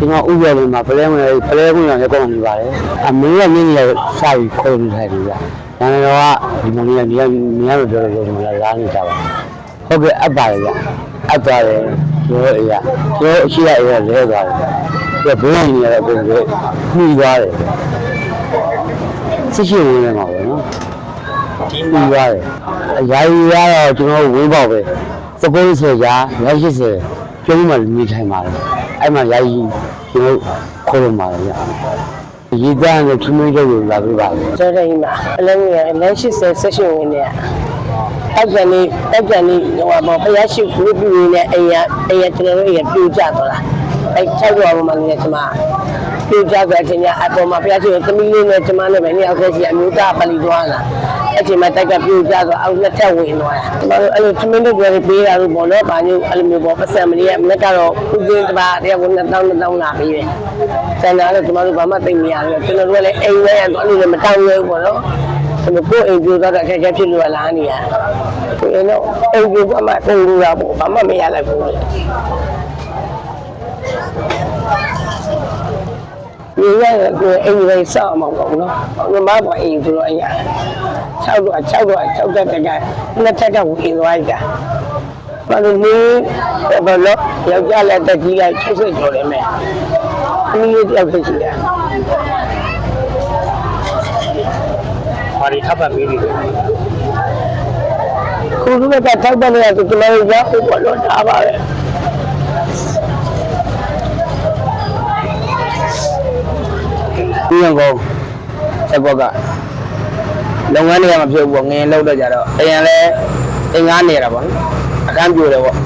ကျွန်တော်ဥပဒေမှာဖလဲဝင်ဖလဲဝင်ရကောင်းနေပါတယ်အမေကမြင်းရစာပြီးခေါ်နေထိုင်နေကြ။နာမည်တော်ကဒီမနေ့ကမြင်းမြင်းလို့ပြောလို့ကျွန်တော်လာနေကြပါဟုတ်ကဲ့အပ်ပါတယ်ဗျအပ်သွားတယ်ကျွန်တော်အေးရကျွန်တော်အရှိရအေးရလဲသွားတယ်ပြဘိုးကြီးနေရတဲ့ပုံကနှီးသွားတယ်စစ်ရှိဝင်နေမှာပေါ့နော်ဒီနှီးသွားတယ်အရာကြီးရတော့ကျွန်တော်ဝေးပေါက်ပဲသကုန်းဆိုရာ180ကျုံးမှနေထိုင်ပါတယ် အဲ့မှာရာကြီးကျွန်တော်ခေါ်လို့ပါတယ်ဗျရေတန်းနဲ့ထမင်းတို့ကိုလာပြပါမယ်တော်တယ်မှာအလဲငယ်အလဲ80ဆက်ရှင်ဝင်နေအက်ကန်လေးအက်ကန်လေးဟိုမှာဖယားရှိကိုပြူနေအိမ်ရအိမ်ရကျွန်တော်တို့အိမ်ရပြူကြတော့လားအဲ၆တော်ပေါ်မှာနေကျွန်မပြူကြတဲ့အချိန်ကျအပေါ်မှာဖယားရှိကိုသမီးလေးနဲ့ကျွန်မနဲ့ပဲနှစ်ယောက်တည်းရှိအမျိုးသားပလီသွားလာ အဲ့ချိန်မှာတိုက်ကပြူကြတော့အောက်လက်ထက်ဝင်သွားတာကျွန်တော်တို့အဲ့လိုသမင်းတို့ပြောပေးတာလို့ပေါ့နော်။ဘာမျိုးအဲ့လိုမျိုးပေါ့ပတ်စံမလေးကမက်ကတော့ဥပင်းတပါတရားကို2000 2000လာပြီးတယ်။ဆန်တာလည်းကျွန်တော်တို့ဘာမှသိမရဘူး။ကျွန်တော်တို့ကလည်းအိမ်ထဲကတော့အဲ့လိုလည်းမတောင်းရဘူးပေါ့နော်။ကျွန်တော်ကိုယ်အိမ်ပြတော့အခက်အခဲဖြစ်လို့လာနေရ။ကိုယ်တော့အိမ်ပြကမှပုံလို့ရပေါ့ဘာမှမရလိုက်ဘူး လေ။ဒီရတဲ့ကိုယ်အိမ်လေးစောက်မှာပေါ့နော်။ဘာမှမအိမ်ဆိုတော့အိမ်ရ။6တော့6တော့6တက်တက်ကနှစ်ထက်ကဝင်သွားကြ။ဘာလို့လဲဘယ်လိုယောက်ျားလည်းတက်ကြီးလိုက်60ကျော်တယ်မဲ့။အနည်းလေးတယောက်ဖြစ်ရှိတာဘာတွေထပ်ပတ်ပေးနေလဲ။ခုလိုကထောက်ပံ့ရဆိုကျွန်တော်ရောက်ဖို့ပေါ့လို့ဒါပါပဲ ပြီးရင်ကောဆက်ဘောကလုပ်ငန်းတွေကမဖြစ်ဘူးပေါ့ငရင်လောက်တော့ကြတော့အရင်လဲအင်္ဂါနေတာပေါ့နော်အခန်းပြိုတယ်ပေါ့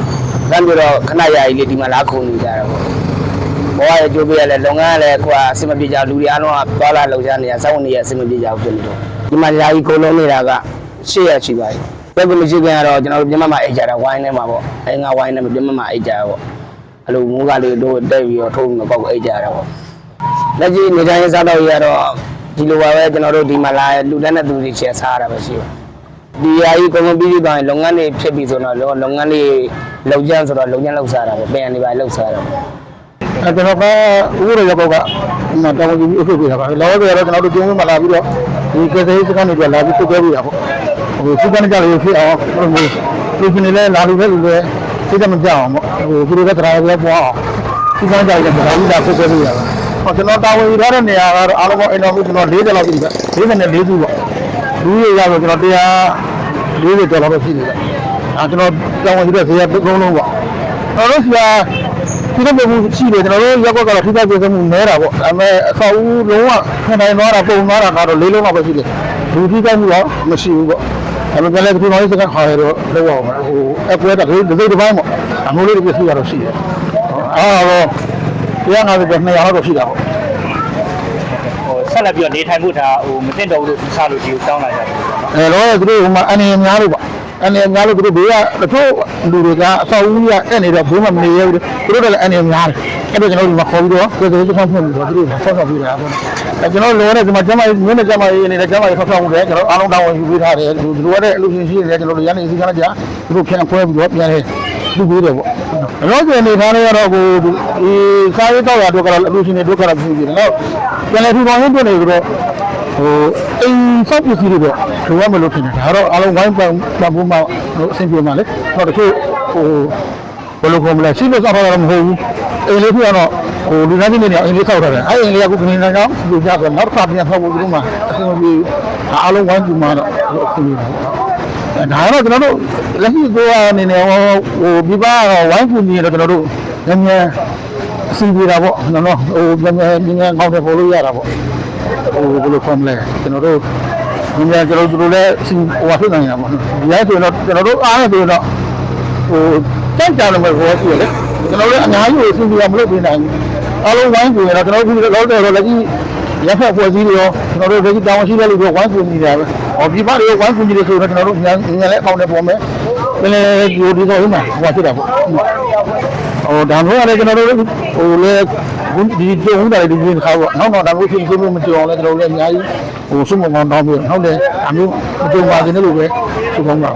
အခန်းပြိုတော့ခဏရာကြီးလေးဒီမှာလာခုန်နေကြတာပေါ့ဘောရကြိုးပေးရလဲလုပ်ငန်းကလည်းကွာအဆင်မပြေကြလူတွေအားလုံးကသွားလာလှုပ်ရှားနေရစောင့်နေရအဆင်မပြေကြဘူးဖြစ်နေတော့ဒီမှာရာကြီးကိုလုံးနေတာကရှေ့ရရှိပါပြီပြက်ပြမရှိပြန်တော့ကျွန်တော်တို့ပြမမအိတ်ကြတာဝိုင်းနေမှာပေါ့အဲငါဝိုင်းနေမှာပြမမအိတ်ကြတာပေါ့အဲ့လိုမိုးကလေးတို့တက်ပြီးတော့ထိုးပြီးတော့ပေါက်အိတ်ကြတာပေါ့ လက်ကြီးနေတိုင်းစားတော့ရတော့ဒီလိုပါပဲကျွန်တော်တို့ဒီမှာလာလူတက်တဲ့သူတွေချက်စားရတာပဲရှိပါဒီအရာကြီးကုန်ကုန်ပြီးပြီးသွားရင်လုပ်ငန်းတွေဖြစ်ပြီဆိုတော့လုပ်ငန်းတွေလုံကျန်းဆိုတော့လုံကျန်းလောက်စားတာပဲပြန်နေပါလောက်စားတာအဲကျွန်တော်ကဥပဒေရောက်ကမတော်ဝင်ပြီးအဖြစ်ပြတာပါလောလောဆယ်တော့ကျွန်တော်တို့ကျုံးဝင်မှာလာပြီးတော့ဒီကစားရေးစကန်တွေလာပြီးပြပြပြတာပေါ့ဟိုစကန်ကြလေးဖြစ်အောင်ဟိုလူရှင်တွေလည်းလာလို့ပဲလူတွေစိတ်ကမကြောက်အောင်ပေါ့ဟိုသူတို့ကတရားရဲပွားအောင်စကန်ကြလေးကလာပြီးလာပြပြပြတာ ဟောကျွန်တော်တာဝန်ယူထားတဲ့နေရာကတော့အားလုံးပေါင်းအိမ်တော်ကျွန်တော်40လောက်ရှိတယ်44စုပေါ့လူရရဆိုကျွန်တော်140ကျော်လောက်ရှိနေတယ်အဲကျွန်တော်တာဝန်ယူတဲ့ဇေယျသုံးလုံးပေါ့တော်တော်ဆရာဒီလိုမျိုးရှိတယ်ကျွန်တော်တို့ရက်ကွက်ကတော့ထိခိုက်ကျေဆုံးမှုနဲတာပေါ့ဒါပေမဲ့အဆောက်အဦလုံးဝခံနိုင်သွားတာပုံသွားတာကတော့လေးလုံးလောက်ပဲရှိတယ်လူထိခိုက်မှုတော့မရှိဘူးပေါ့ဒါပေမဲ့လည်းဒီမောင်စကန်ခါရတော့လောက်အောင်ဟိုအကွဲတာဒီဒီဒီပိုင်းပေါ့အမိုးလေးတွေပြည့်စုံရတော့ရှိတယ်အားတော့ တရားနာတဲ့200လောက်တော့ရှိတာပေါ့ဟိုဆက်လက်ပြီးတော့နေထိုင်ဖို့ဒါဟိုမသိတော့ဘူးလို့စလို့ဒီကိုတောင်းလာကြတယ်ပေါ့နော်အဲတော့သူတို့ဟိုမှာအနေများလို့ပေါ့အနေများလို့သူတို့ဘေးကတချို့လူတွေကအဆောက်အဦကြီးအဲ့နေတော့ဘိုးမမနေရဘူးသူတို့လည်းအနေများတယ်အဲ့တော့ကျွန်တော်တို့မခေါ်ပြီးတော့ကိုယ်ကိုယ်ဆောက်ဖွင့်ပြီးတော့သူတို့ဆောက်ဆောက်ပြီးတာပေါ့အဲကျွန်တော်လောနဲ့ဒီမှာကျမကြီးမင်းနဲ့ကျမကြီးအနေနဲ့ကျမကြီးဆောက်ဆောက်မှုတယ်ကျွန်တော်အားလုံးတောင်းဝင်ယူပေးထားတယ်သူတို့ကလည်းအလူရှင်ရှိတယ်ကျွန်တော်တို့ရနေစီကလည်းကြာသူတို့ပြန်ခွဲပြီးတော့ပြန်လဲ လူပေးတယ်ပေါ့လောကအနေထားနဲ့ကတော့ကိုဒီစားရေးတော့ရတော့ကတော့အလူရှင်တွေတို့ကတော့ပြင်ပြီးတယ်နော်ပြန်လဲထူထောင်ရင်းပြနေကြတော့ဟိုအိမ်ဆောက်ပစ္စည်းတွေတော့လိုရမလို့ထင်တယ်ဒါတော့အလုံးဝိုင်းပန်ပန်ဖို့မှဟိုအဆင်ပြေမှာလေတော့တချို့ဟိုဘယ်လိုခေါ်မလဲရှိလို့ဆောက်ထားတာတော့မဟုတ်ဘူးအိမ်လေးဖြစ်တော့ဟိုလူသားချင်းတွေနေအိမ်လေးဆောက်ထားတယ်အဲ့အိမ်လေးကခုကနေနေတော့လူကြဆိုနောက်တစ်ခါပြန်ဆောက်ဖို့ဒီမှာအဆင်ပြေဒါအလုံးဝိုင်းပူမှာတော့အဆင်ပြေပါ ဒါတော့ကျွန်တော်တို့လက်ရှိကိုအနေနဲ့ဟိုပြပဝိုင်းပူနေတော့ကျွန်တော်တို့နည်းနည်းအဆင်ပြေတာပေါ့နော်ဟိုနည်းနည်းနည်းနည်းကောင်းတယ်ပို့လို့ရတာပေါ့ဟိုဘယ်လိုဖုန်းလဲကျွန်တော်တို့ဒီနေ့ကျွန်တော်တို့လည်းစီဟိုဟာဖြစ်နေရပါတော့ဒီရဲဆိုတော့ကျွန်တော်တို့အားရဆိုတော့ဟိုတက်ကြတယ်ပဲဟိုရှိလေကျွန်တော်တို့အများကြီးကိုစီစီမလို့ပြင်နိုင်အားလုံးဝိုင်းပြင်တော့ကျွန်တော်တို့ဒီလောက်တော့လက်ကြီးရက်ဖက်ဖွဲ့စည်းရောကျွန်တော်တို့ဒီတောင်းရှိတဲ့လူတွေဝိုင်းပြင်နေတယ်ပဲ ဟောဒီပါတွေဝိုင်းပြင်နေတယ်ဆိုတော့ကျွန်တော်တို့ညာညာလည်းအကောင့်နဲ့ပေါ်မယ်ဘယ်လဲဒီဒီတော့ဟိုမှာဟိုဖြစ်တာပေါ့ဟိုဒါမျိုးကလည်းကျွန်တော်တို့ဟိုလေဒီဒီကျုံတာဒီပြင်ခါပေါ့နောက်တော့ဒါမျိုးဖြစ်ဖြစ်မကြောင်လဲကျွန်တော်တို့လည်းအများကြီးဟိုစုံမကောင်းတောင်းပြီးနောက်လည်းအမျိုးမကြုံပါသေးတယ်လို့ပဲစုံကောင်းပါ